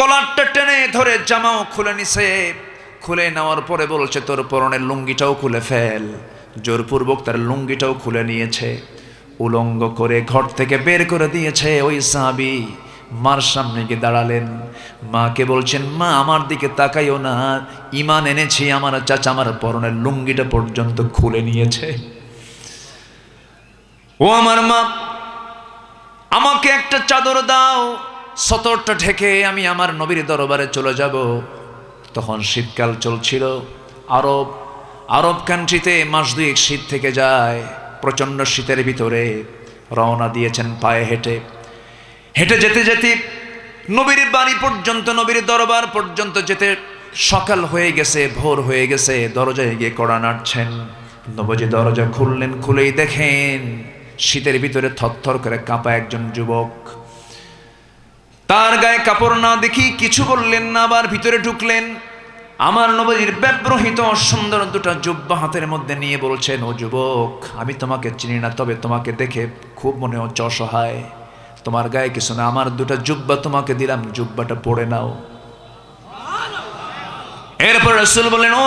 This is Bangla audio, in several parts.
কলারটা টেনে ধরে জামাও খুলে নিছে। খুলে নেওয়ার পরে বলছে, তোর পরনের লুঙ্গিটাও খুলে ফেল। জোরপূর্বক তার লুঙ্গিটাও খুলে নিয়েছে। উলঙ্গ করে ঘর থেকে বের করে দিয়েছে ওই সাহাবি। মার সামনে গিয়ে দাঁড়ালেন। মাকে বলছেন, মা, আমার দিকে তাকাইও না। ইমান এনেছি, আমার চাচা আমার পরনের লুঙ্গিটা পর্যন্ত খুলে নিয়েছে। ও আমার মা, আমাকে একটা চাদর দাও। সতরটা ঢেকে আমি আমার নবীর দরবারে চলে যাব। তখন শীতকাল চলছিল। আরব আরব কান্ট্রিতে মাস দুয়েক শীত থেকে যায়। প্রচণ্ড শীতের ভিতরে রওনা দিয়েছেন পায়ে হেঁটে। হেঁটে যেতে যেতে নবীর বাড়ি পর্যন্ত, নবীর দরবার পর্যন্ত যেতে সকাল হয়ে গেছে, ভোর হয়ে গেছে। দরজায় গিয়ে কড়া নাড়ছেন। নবজি দরজা খুললেন, খুলেই দেখেন শীতের ভিতরে থরথর করে কাঁপা একজন যুবক। তার গায়ে কাপড় না দেখি কিছু বললেন না, আবার ভিতরে ঢুকলেন। আমার নবজির ব্যবহৃত সুন্দর দুটা জুব্বা হাতের মধ্যে নিয়ে বলছেন, ও যুবক, আমি তোমাকে চিনি না, তবে তোমাকে দেখে খুব মনে হচ্ছে অসহায়। তোমার গায়ে কিছু না, আমার দুটা জুব্বা তোমাকে দিলাম, জুব্বাটা পড়ে নাও। এরপর রসুল বললেন, ও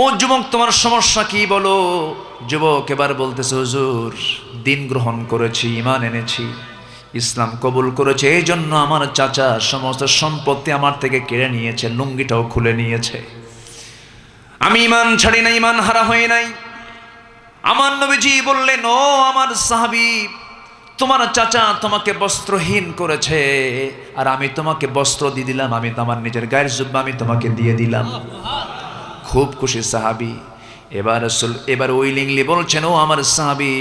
ও যুবক, তোমার সমস্যা কি বলো? যুবক এবার বলতেছে, হুজুর, দিন গ্রহণ করেছি ইমান এনেছি। ইসলাম কবুল করেছে এই জন্য আমার চাচা সমস্ত সম্পত্তি আমার থেকে কেড়ে নিয়েছে, লুঙ্গিটাও খুলে নিয়েছে। আমি ইমান ছাড়ি না ইমান হারা হয়ে নাই। আমার নবীজি বললেন, ও আমার সাহাবি, তোমার চাচা তোমাকে বস্ত্রহীন করেছে, আর আমি তোমাকে বস্ত্র দিয়ে দিলাম, আমি তোমার নিজের গায়ের জুব্বা আমি তোমাকে দিয়ে দিলাম। খুব খুশি সাহাবি। এবার এবার উইলিংলি বলছেন, ও আমার সাহাবি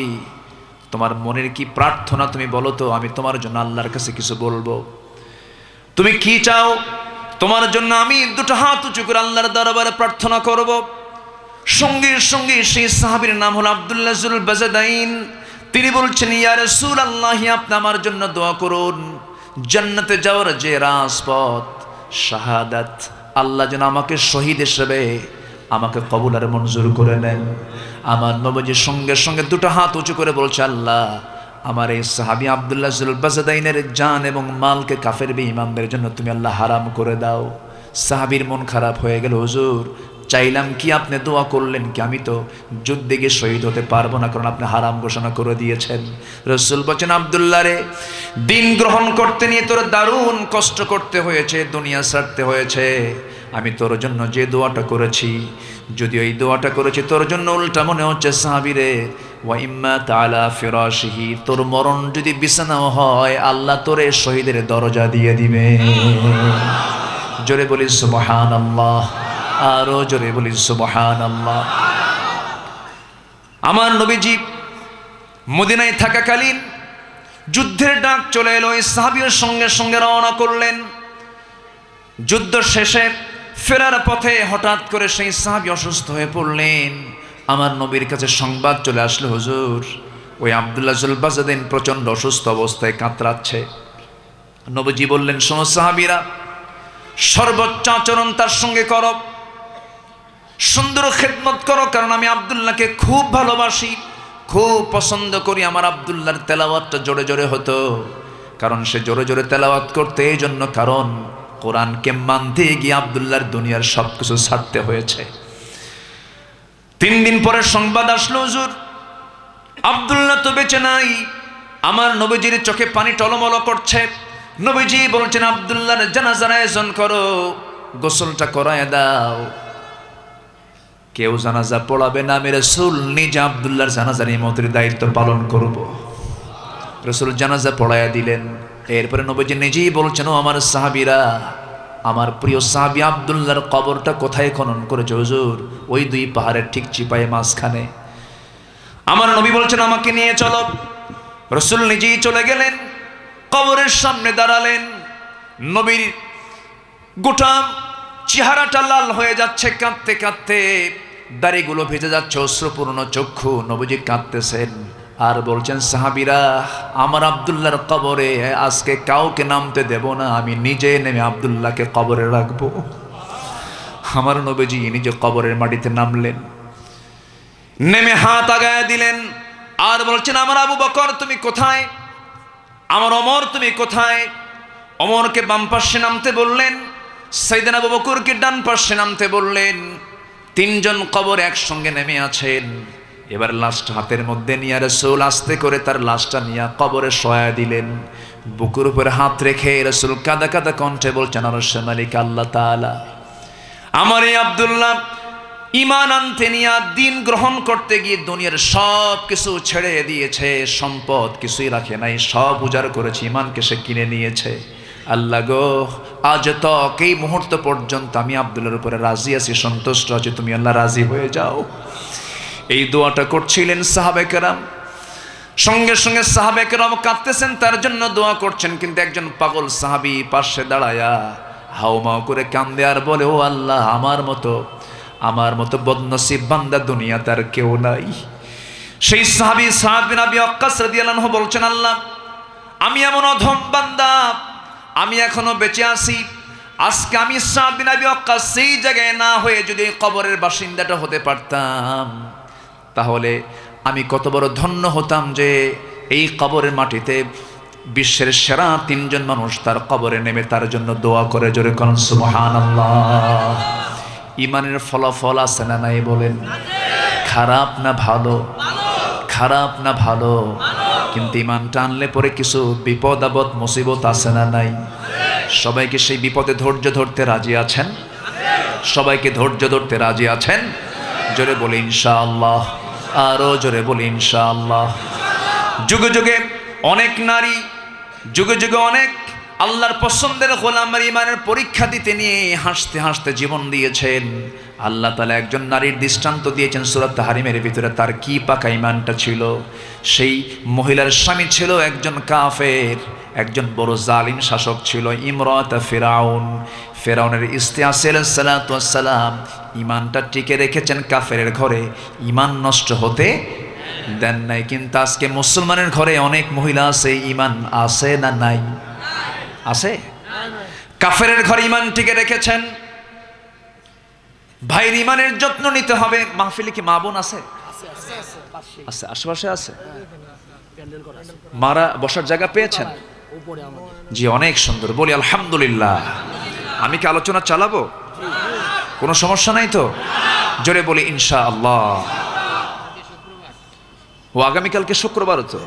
তোমার মনের কি প্রার্থনা তুমি বলো তো? আমি তোমার জন্য আল্লাহর কাছে কিছু বলব। তুমি কি চাও? তোমার জন্য আমি দুটো হাত উঁচু করে আল্লাহর দরবারে প্রার্থনা করব। সঙ্গে সঙ্গে সেই সাহাবীর নাম হলো আব্দুল্লাহ বাজাদাইন। তিনি বলছেন, ইয়া রাসূল আল্লাহ আপনি আমার জন্য দোয়া করুন। জান্নাতে যাওয়ার যে রাজপথ, শাহাদাত, আল্লাহ যেন আমাকে শহীদ হিসেবে আমাকে কবুল আর মঞ্জুর করে নেন। আমার নবজির সঙ্গে সঙ্গে দুটো হাত উঁচু করে বলছে, আল্লাহ, আমার এই সাহাবি আবদুল্লাহ বাজাদাইনের জান এবং মালকে কাফের ইমামদের জন্য তুমি আল্লাহ হারাম করে দাও। সাহাবির মন খারাপ হয়ে গেল, হুজুর, চাইলাম কি আপনি দোয়া করলেন কি? আমি তো যুদ্ধে গিয়ে শহীদ হতে পারব না, কারণ আপনি হারাম ঘোষণা করে দিয়েছেন। রসুল বলছেন, আবদুল্লাহ রে, দিন গ্রহণ করতে নিয়ে তোর দারুণ কষ্ট করতে হয়েছে, দুনিয়া ছাড়তে হয়েছে। আমি তোর জন্য যে দোয়াটা করেছি, যদি ওই দোয়াটা করেছি, তোর জন্য উল্টা মনে হচ্ছে সাহাবিরে ওয়াইম্মা তালা ফিরাসিহি তোর মরণ যদি বিছানাও হয়, আল্লাহ তোরে শহীদের দরজা দিয়ে দিবে। জোরে বলি সুবহান আল্লাহ আরও জোরে বলি সুবহান আল্লাহ আমার নবীজি মদিনায় থাকাকালীন যুদ্ধের ডাক চলে এলো এই সাহাবির সঙ্গে সঙ্গে রওনা করলেন। যুদ্ধ শেষে ফেরার পথে হঠাৎ করে সেই সাহাবি অসুস্থ হয়ে পড়লেন। আমার নবীর কাছে সংবাদ চলে আসলো, হুজুর, ওই আবদুল্লাহ জুলবাজাদিন প্রচণ্ড অসুস্থ অবস্থায় কাতরাচ্ছে। নবীজি বললেন, শোনো সাহাবিরা, সর্বোচ্চ আচরণ তার সঙ্গে করো, সুন্দর খেদমত করো, কারণ আমি আবদুল্লাহকে খুব ভালোবাসি, খুব পছন্দ করি, আমার আবদুল্লাহর তেলাওয়াতটা জোরে জোরে হতো, কারণ সে জোরে জোরে তেলাওয়াত করতে এই জন্য কারণ কোরআনকে মানতে গিয়ে আবদুল্লাহর দুনিয়ার সব কিছু ছাড়তে হয়েছে। তিন দিন পরে সংবাদ আসলো, হুজুর, আবদুল্লাহ তো বেঁচে নাই, আমার নবীজির চোখে পানি টলমল করছে। নবীজি বলছেন, আবদুল্লাহর জানাজার আয়োজন করো, গোসলটা করায় দাও। কেউ জানাজা পড়াবে না, আমি রসুল নিজে আবদুল্লাহর জানাজার ইমতের দায়িত্ব পালন করব। রসুল জানাজা পড়াইয়া দিলেন। এরপরে নবীজি নিজেই বলছেন আমার সাহাবিরা, আমার প্রিয় সাহাবি আবদুল্লার কবরটা কোথায় খনন করেছে? হুজুর, ওই দুই পাহাড়ের ঠিক চিপায়ে মাঝখানে। আমার নবী বলছেন, আমাকে নিয়ে চলো। রসুল নিজেই চলে গেলেন, কবরের সামনে দাঁড়ালেন। নবীর গোটা চেহারাটা লাল হয়ে যাচ্ছে, কাঁদতে কাঁদতে দাড়িগুলো ভেজে যাচ্ছে, অশ্রুপূর্ণ চক্ষু। নবীজি কাঁদতেছেন। আর বলছেন, সাহাবিরা, আমার আবদুল্লাহর কবরে আজকে কাউকে নামতে দেব না, আমি নিজে নেমে আবদুল্লাহকে কবরে রাখব। আমার নবীজি নিজে কবরের মাটিতে নামলেন, নেমে হাত আগায় দিলেন, আর বলছেন, আমার আবু বকর, তুমি কোথায়? আমার অমর তুমি কোথায়? অমরকে বাম পাশে নামতে বললেন, সাইদান আবু বকরকে ডান পাশে নামতে বললেন, তিনজন কবর একসঙ্গে নেমে আছেন। এবার লাশটা হাতের মধ্যে নিয়ে রসুল আস্তে করে তার লাশটা নিয়ে কবরে সয়া দিলেন। বুকুর উপরে হাত রেখে রসুল কাদা কাদা কণ্ঠে বলছেন আরশ মালিক আল্লাহ তাআলা, আমার এই আব্দুল্লাহ ইমান আনতে নিয়ে দিন গ্রহণ করতে গিয়ে দুনিয়ার সব কিছু ছেড়ে দিয়েছে, সম্পদ কিছুই রাখে নাই, সব উজাড় করেছে ইমানকে সে কিনে নিয়েছে। আল্লাহ গো, আজ তক এই মুহূর্ত পর্যন্ত আমি আব্দুল্লার উপরে রাজি আছি, সন্তুষ্ট আছি, তুমি আল্লাহ রাজি হয়ে যাও। এই দোয়াটা করছিলেন সাহাবেকেরাম সঙ্গে সঙ্গে সাহাবেকেরাম কাঁদতেছেন, তার জন্য দোয়া করছেন, কিন্তু একজন পাগল সাহাবি পাশে দাঁড়ায়া হাউমাউ করে কান্দে আর বলে, ও আল্লাহ, আমার মতো আমার মতো বদনসিব বান্দা দুনিয়া তার কেউ নাই। সেই সাহাবি সাহাব বিন আবি ওয়াক্কাস রাদিয়াল্লাহু বলছেন, আল্লাহ, আমি এমন অধম বান্দা, আমি এখনও বেঁচে আছি। আজকে আমি সাহাব বিন আবি ওয়াক্কাস সেই জায়গায় না হয়ে যদি কবরের বাসিন্দাটা হতে পারতাম। তাহলে আমি কত বড় ধন্য হতাম যে এই কবরের মাটিতে বিশ্বের সেরা তিনজন মানুষ তার কবরে নেমে তার জন্য দোয়া করে জোরে করেন ইমানের ফলাফল আছে না নাই বলেন? খারাপ না ভালো? খারাপ না ভালো? কিন্তু ইমান টানলে পরে কিছু বিপদ, আপদ, মুসিবত আছে না নাই? সবাইকে সেই বিপদে ধৈর্য ধরতে রাজি আছেন? সবাইকে ধৈর্য ধরতে রাজি আছেন? জোরে বলি ইনশাআল্লাহ আরও জোরে বলি ইনশাআল্লাহ। যুগে যুগে অনেক নারী, যুগে যুগে অনেক আল্লাহর পছন্দের গোলামের ইমানের পরীক্ষা দিতে নিয়ে হাসতে হাসতে জীবন দিয়েছেন। আল্লাহ তালা একজন নারীর দৃষ্টান্ত দিয়েছেন সুরাত হারিমের ভিতরে, তার কি পাকা ইমানটা ছিল? সেই মহিলার স্বামী ছিল একজন কাফের, একজন বড় জালিম শাসক ছিল, ইমরাত ফেরাউন। ফেরাউনের ইস্তিয়াসেল সালাম ইমানটা টিকে রেখেছেন কাফেরের ঘরে। ইমান নষ্ট হতে দেন নাই, কিন্তু আজকে মুসলমানের ঘরে অনেক মহিলা আছে ইমান আছে না নাই? আছে? কাফের ঘরে ইমান টিকে রেখেছেন। ভাইয়ের ইমানের যত্ন নিতে হবে। মাহফিলে কি মা বোন আছে? আছে, আশেপাশে আছে? মারা বসার জায়গা পেয়েছেন? জি, অনেক সুন্দর। বলি, আলহামদুলিল্লাহ। আমি কি আলোচনা চালাবো? কোনো সমস্যা নাই তো? জোরে বলি ইনশা আল্লাহ ও, আগামীকালকে শুক্রবার তো?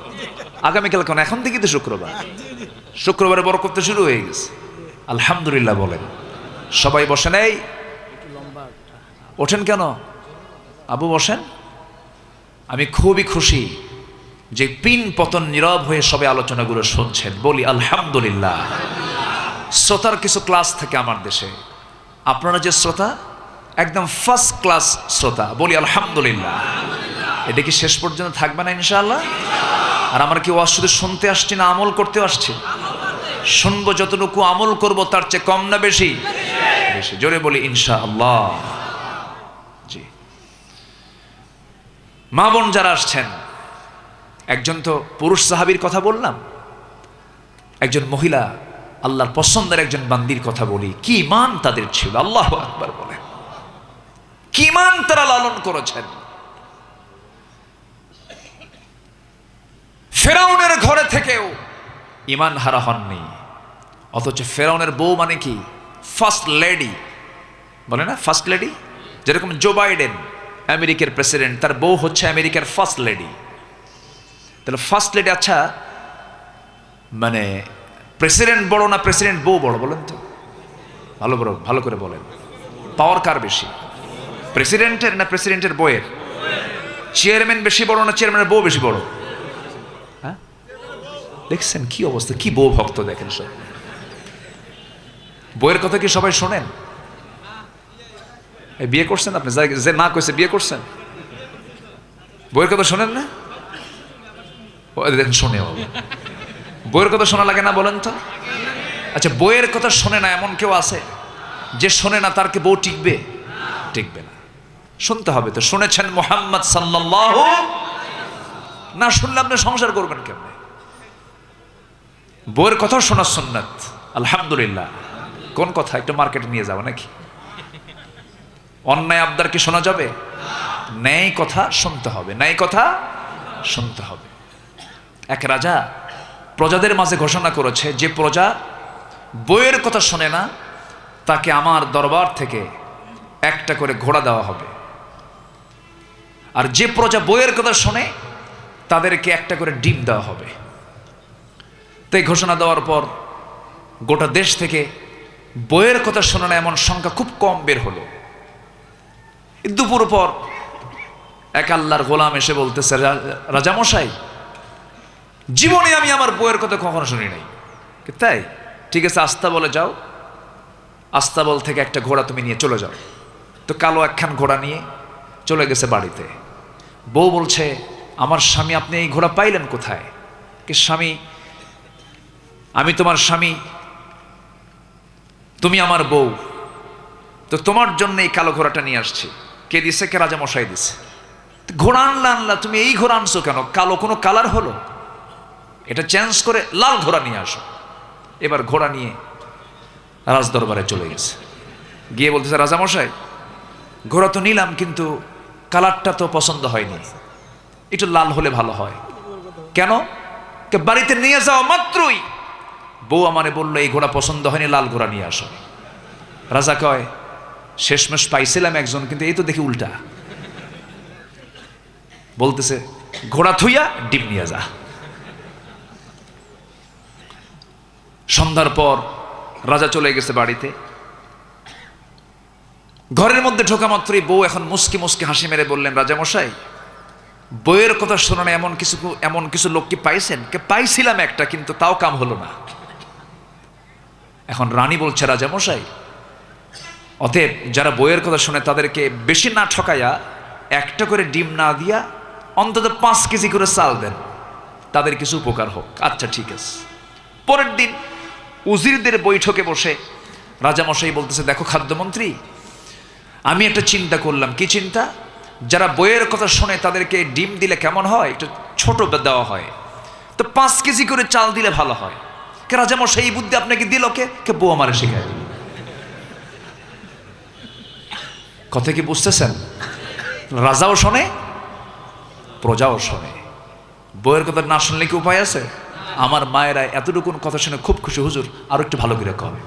আগামীকাল কেন? এখন থেকে তো শুক্রবার। শুক্রবারে বড় করতে শুরু হয়ে গেছে। আলহামদুলিল্লাহ বলেন। সবাই বসে এই ওঠেন কেন? আবু বসেন। আমি খুবই খুশি যে পিন পতন নীরব হয়ে সবে আলোচনাগুলো শুনছেন। বলি, আলহামদুলিল্লাহ। শ্রোতার কিছু ক্লাস থাকে আমার দেশে। আপনারা যে শ্রোতা, একদম ফার্স্ট ক্লাস শ্রোতা। বলি, আলহামদুলিল্লাহ। এটা কি শেষ পর্যন্ত থাকবে না, ইনশাআল্লাহ? আর আমার কি ওয়াজ শুধু শুনতে আসছি না আমল করতে আসছি? শুনব যতটুকু আমল করব, তার চেয়ে কম না বেশি? বেশি। জোরে বলি ইনশা আল্লাহ জি মা বোন যারা আসছেন, একজন তো পুরুষ সাহাবির কথা বললাম, একজন মহিলা আল্লাহর পছন্দের একজন বান্দির কথা বলি, কি মান তাদের ছিল? আল্লাহ আকবার বলে। কি মান তারা লালন করেছেন? ফেরাউনের ঘরে থেকেও ইমান হারা হননি। অথচ ফেরাউনের বউ মানে কি? ফার্স্ট লেডি বলে না? ফার্স্ট লেডি যেরকম জো বাইডেন আমেরিকার প্রেসিডেন্ট তার বউ হচ্ছে আমেরিকার ফার্স্ট লেডি তাহলে ফার্স্ট লেডি আচ্ছা মানে প্রেসিডেন্ট বড় না প্রেসিডেন্ট বউ বড় বলেন তো? ভালো বড় ভালো করে বলেন। পাওয়ার কার বেশি? প্রেসিডেন্টের না প্রেসিডেন্টের বইয়ের চেয়ারম্যান বেশি বড় না চেয়ারম্যানের বউ বেশি বড়? হ্যাঁ? দেখছেন কি অবস্থা? কি বউ ভক্ত দেখেন সব? বইয়ের কথা কি সবাই শোনেন? বিয়ে করছেন আপনি? যা- না কইছে বিয়ে করছেন? বইয়ের কথা শোনেন না? শোনে বইয়ের কথা শোনা লাগে না বলেন তো? আচ্ছা বইয়ের কথা শোনে না, এমন কেউ আছে? যে শোনে না, তার কি বউ টিকবে? টিকবে না। শুনতে হবে তো, শুনেছেন মোহাম্মদ সাল্লাল্লাহু? না শুনলে আপনি সংসার করবেন কেমনে? বইয়ের কথাও শোনা সুন্নাত। আলহামদুলিল্লাহ। কোন কথা? একটু মার্কেটে নিয়ে যাব নাকি? অন্যায় আবদার কি শোনা যাবে? ন্যায় কথা শুনতে হবে। ন্যায় কথা শুনতে হবে। এক রাজা প্রজাদের মাঝে ঘোষণা করেছে, যে প্রজা বইয়ের কথা শোনে না, তাকে আমার দরবার থেকে একটা করে ঘোড়া দেওয়া হবে। আর যে প্রজা বইয়ের কথা শোনে, তাদেরকে একটা করে ডিম দেওয়া হবে। তো এই ঘোষণা দেওয়ার পর গোটা দেশ থেকে বইয়ের কথা শোনে না এমন সংখ্যা খুব কম বের হলো। দুপুর পর এক আল্লাহর গোলাম এসে বলতেছে, "রা- রাজামশাই, জীবনে আমি আমার বইয়ের কথা কখনো শুনি নাই। তাই? ঠিক আছে আস্তা বলে যাও। আস্তাবল থেকে একটা ঘোড়া তুমি নিয়ে চলে যাও। তো কালো একখান ঘোড়া নিয়ে চলে গেছে বাড়িতে। বউ বলছে, আমার স্বামী, আপনি এই ঘোড়া পাইলেন কোথায়? কি স্বামী, আমি তোমার স্বামী, তুমি আমার বউ। তো তোমার জন্য এই কালো ঘোড়াটা নিয়ে আসছি। কে দিছে, কে রাজা মশাই দিছে। ঘোড়া আনলা আনলা তুমি এই ঘোড়া আনছো কেন? কালো কোনো কালার হলো? এটা চেঞ্জ করে লাল ঘোড়া নিয়ে আসো। এবার ঘোড়া নিয়ে রাজদরবারে চলে গেছে। গিয়ে বলতেছে, রাজামশাই, ঘোড়া তো নিলাম, কিন্তু কালারটা তো পছন্দ হয়নি। একটু লাল হলে ভালো হয়। কেন? বাড়িতে নিয়ে যাওয়া মাত্রই। বউ আমারে বলল, এই ঘোড়া পছন্দ হয়নি, লাল ঘোড়া নিয়ে আসো। রাজা কয় শেষমেশ পাইছিলাম একজন, কিন্তু এই তো দেখি উল্টা। বলতেছে, ঘোড়া থুইয়া ডিম নিয়ে যা। সন্ধ্যার পর রাজা চলে গেছে বাড়িতে। ঘরের মধ্যে ঢোকা মাত্রই বউ এখন মুসকি মুসকি হাসি মেরে বললেন রাজামশাই বইয়ের কথা শোনা এমন কিছু এমন কিছু লোক কি পাইছেন? কে, পাইছিলাম একটা, কিন্তু তাও কাম হলো না। এখন রানী বলছে রাজামশাই অতএব যারা বইয়ের কথা শুনে তাদেরকে বেশি না ঠকাইয়া একটা করে ডিম না দিয়া অন্তত পাঁচ কেজি করে চাল দেন। তাদের কিছু উপকার হোক। আচ্ছা ঠিক আছে। পরের দিন উজিরদের বৈঠকে বসে রাজামশাই বলতেছে, দেখো খাদ্যমন্ত্রী, আমি একটা চিন্তা করলাম। কি চিন্তা? যারা বইয়ের কথা শোনে তাদেরকে ডিম দিলে কেমন হয়? একটু ছোট দেওয়া হয়। তো পাঁচ কেজি করে চাল দিলে ভালো হয়। কে রাজামশাই, এই বুদ্ধি আপনাকে দিল কে? কে বউ আমারে শেখায় দিল কথা কি বুঝতেছেন? রাজাও শোনে, প্রজাও শোনে। বইয়ের কথা না শুনলে কি উপায় আছে? আমার মায়েরা এতটুকুন কথা শুনে খুব খুশি। হুজুর, আরও একটু ভালো করে কবে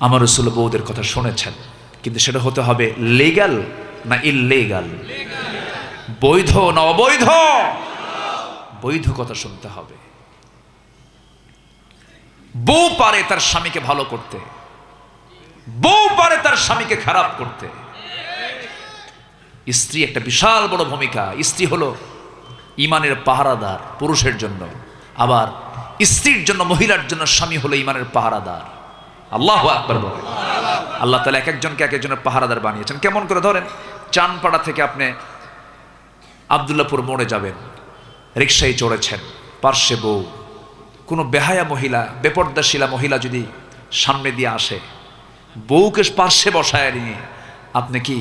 আমার রসুল বউদের কথা শুনেছেন, কিন্তু সেটা হতে হবে লিগাল না ইললিগাল বৈধ না অবৈধ? বৈধ কথা শুনতে হবে। বউ পারে তার স্বামীকে ভালো করতে। বউ পারে তার স্বামীকে খারাপ করতে। স্ত্রী একটা বিশাল বড় ভূমিকা। স্ত্রী হলো ইমানের পাহারাদার পুরুষের জন্য। আবার স্ত্রীর জন্য, মহিলার জন্য স্বামী হলো ইমানের পাহারাদার। আল্লাহ আকবর আল্লাহ তালা এক একজনকে এক একজনের পাহারাদার বানিয়েছেন। কেমন করে ধরেন, চানপাড়া থেকে আপনি আবদুল্লাপুর মোড়ে যাবেন রিক্সায় চড়েছেন, পার্শ্বে বউ। কোনো বেহায়া মহিলা, বেপর্দাশীলা মহিলা যদি সামনে দিয়ে আসে বউকে পার্শ্বে বসায় নিয়ে। আপনি কি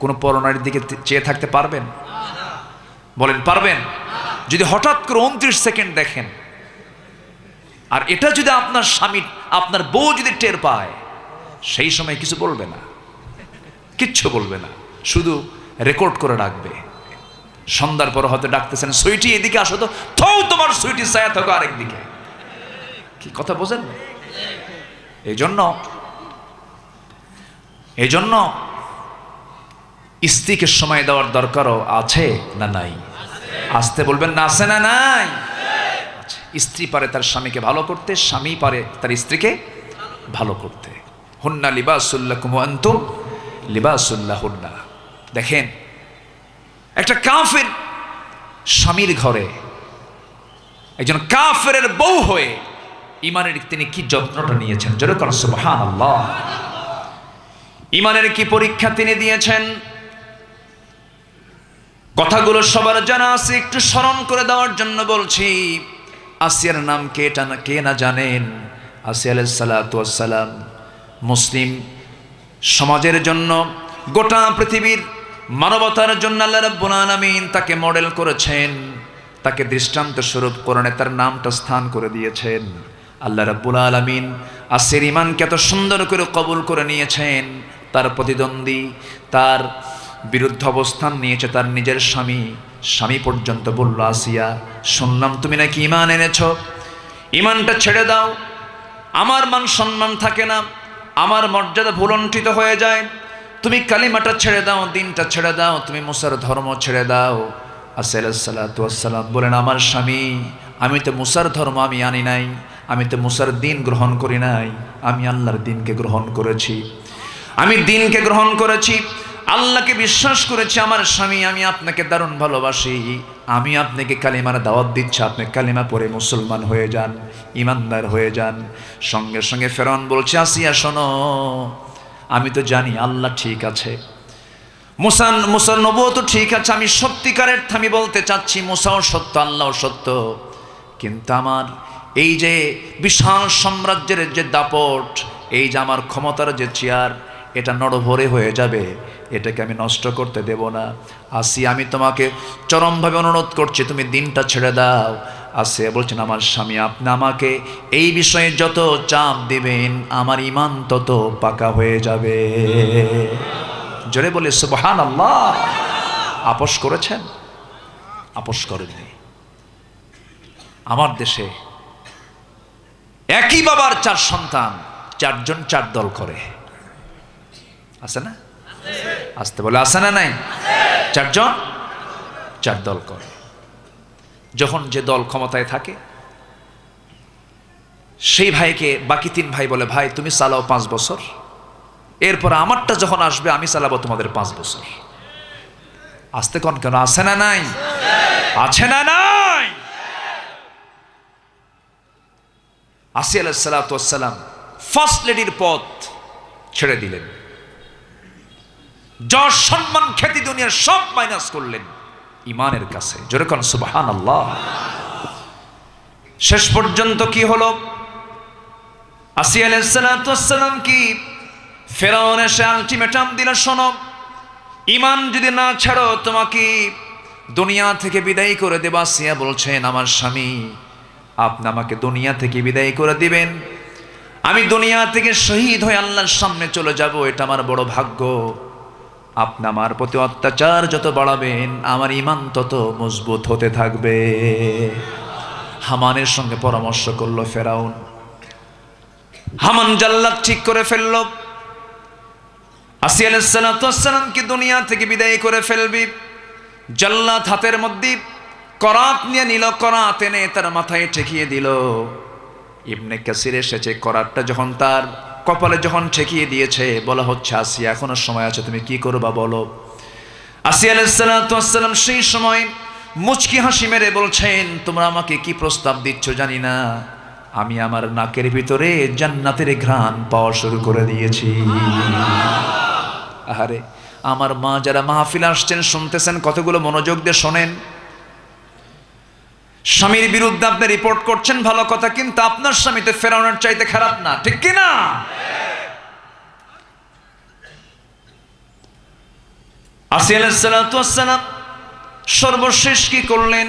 কোনো পরনারীর দিকে চেয়ে থাকতে পারবেন? বলেন, পারবেন? যদি হঠাৎ করে উনত্রিশ সেকেন্ড দেখেন, আর এটা যদি আপনার স্বামী, আপনার বউ যদি টের পায়, সেই সময় কিছু বলবে না। কিচ্ছু বলবে না। শুধু রেকর্ড করে রাখবে। সন্ধ্যার পর হয়তো ডাকতেছেন, সুইটি, এদিকে আসো তো। থৌ, তোমার সুইটি ছায়া থাকো আরেকদিকে। কি কথা বোঝেন? এই জন্য এই জন্য স্ত্রীকে সময় দেওয়ার দরকারও আছে না নাই? আসতে বলবেন না, আছে না নাই? স্ত্রী পারে তার স্বামীকে ভালো করতে, স্বামী পারে তার স্ত্রীকে ভালো করতে। হুন্না লিবাসুল্লাহ কুমন্তুম লিবাসুল্লাহ হুন্না দেখেন, একটা কাফের স্বামীর ঘরে, একজন কাফের বউ হয়ে ইমানের তিনি কি যত্নটা নিয়েছেন? যেরকম সুবহান আল্লাহ ইমানের কি পরীক্ষা তিনি দিয়েছেন? কথাগুলো সবার জানা আছে, একটু স্মরণ করে দেওয়ার জন্য বলছি, আসিয়ার নাম কে এটা না কে না জানেন? আসিয়া সালাম, মুসলিম সমাজের জন্য, গোটা পৃথিবীর মানবতার জন্য আল্লাহ রাব্বুল আলামিন তাকে মডেল করেছেন, তাকে দৃষ্টান্ত স্বরূপ করণে তার নামটা স্থান করে দিয়েছেন। আল্লাহ রাব্বুল আলামিন আসির ইমানকে এত সুন্দর করে কবুল করে নিয়েছেন তার প্রতিদ্বন্দ্বী, তার বিরুদ্ধ অবস্থান নিয়েছে তার নিজের স্বামী। স্বামী পর্যন্ত বলল, আসিয়া, শুনলাম তুমি নাকি ইমান এনেছ। ইমানটা ছেড়ে দাও। আমার মান সম্মান থাকে না। আমার মর্যাদা ভুলণ্ঠিত হয়ে যায়। তুমি কালিমাটা ছেড়ে দাও, দিনটা ছেড়ে দাও। তুমি মুসার ধর্ম ছেড়ে দাও। আসসালাম বলেন আমার স্বামী, আমি তো মুসার ধর্ম আমি আনি নাই। আমি তো মুসার দিন গ্রহণ করি নাই। আমি আল্লাহর দিনকে গ্রহণ করেছি। আমি দিনকে গ্রহণ করেছি, আল্লাহকে বিশ্বাস করেছি, আমার স্বামী, আমি আপনাকে দারুণ ভালোবাসি। আমি আপনাকে কালিমার দাওয়াত দিচ্ছি, আপনি কালিমা পরে মুসলমান হয়ে যান, ইমানদার হয়ে যান। সঙ্গে সঙ্গে ফেরন বলছে, আসিয়া শোনো, আমি তো জানি আল্লাহ ঠিক আছে। মুসান মুসার নবুও তো ঠিক আছে, আমি সত্যিকারের আমি বলতে চাচ্ছি, মুসাও সত্য, আল্লাহও সত্য। কিন্তু আমার এই যে বিশাল সাম্রাজ্যের যে দাপট, এই যে আমার ক্ষমতার যে চেয়ার এটা নড়ভরে হয়ে যাবে, এটাকে আমি নষ্ট করতে দেব না। আসি, আমি তোমাকে চরমভাবে অনুরোধ করছি, তুমি দিনটা ছেড়ে দাও। আসিয়া বলছেন আমার স্বামী, আপনি আমাকে এই বিষয়ে যত চাপ দিবেন, আমার ইমান তত পাকা হয়ে যাবে। জোরে বলে সুবহান আল্লাহ আপোষ করেছেন? আপোষ করেননি। আমার দেশে একই বাবার চার সন্তান, চারজন চার দল করে। আছে না? আসতে বলে আছে না নাই? চারজন? চার দল করে। যখন যে দল ক্ষমতায় থাকে, সেই ভাইকে বাকি তিন ভাই বলে, ভাই, তুমি চালাও পাঁচ বছর। এরপর আমারটা যখন আসবে, আমি চালাবো তোমাদের পাঁচ বছর। আসতে কন কেন? আছে না নাই? আছে না নাই? আসি আলাইসালাম ফার্স্ট লেডির পথ ছেড়ে দিলেন। যশ সম্মান খ্যাতি দুনিয়ার সব মাইনাস করলেন। ইমানের কাছে। যেরকম সুবাহান আল্লাহ শেষ পর্যন্ত কি হলো? আসি আলাইসালাম কি? ফেরাউন এসে আলটিমেটাম দিল, শোনো। ইমান যদি না ছাড়ো, তোমাকে দুনিয়া থেকে বিদায় করে দেবা। সিয়া বলছেন, আমার স্বামী, আপনি আমাকে দুনিয়া থেকে বিদায় করে দিবেন। আমি দুনিয়া থেকে শহীদ হয়ে আল্লাহর সামনে চলে যাব। এটা আমার বড় ভাগ্য। আপনি আমার প্রতি অত্যাচার যত বাড়াবেন, আমার ইমান তত মজবুত হতে থাকবে। হামানের সঙ্গে পরামর্শ করল ফেরাউন। হামান জাল্লাদ ঠিক করে ফেলল। আসি আলাইসালামকে দুনিয়া থেকে বিদায় করে ফেলবি? জাল্লাত হাতের মধ্যে করাত নিয়ে নিল, করাত এনে তার মাথায় ঠেকিয়ে দিল। ইবনে কাসির এসেছে, করাতটা যখন তার কপালে যখন ঠেকিয়ে দিয়েছে, বলা হচ্ছে আসি এখনও সময় আছে, তুমি কি করবা বলো? আসি আলাইসালাম সেই সময় মুচকি হাসি মেরে বলছেন, তোমরা আমাকে কি প্রস্তাব দিচ্ছ জানি না। আমি আমার নাকের ভিতরে জান্নাতের ঘ্রাণ পাওয়া শুরু করে দিয়েছি। আহারে, আমার মা যারা মাহফিল আসছেন, শুনতেছেন, কতগুলো মনোযোগ দিয়ে শোনেন। স্বামীর বিরুদ্ধে আপনি রিপোর্ট করছেন, ভালো কথা, কিন্তু আপনার স্বামী তো ফেরানোর চাইতে খারাপ না, ঠিক কি না? সালাম। সর্বশেষ কি করলেন?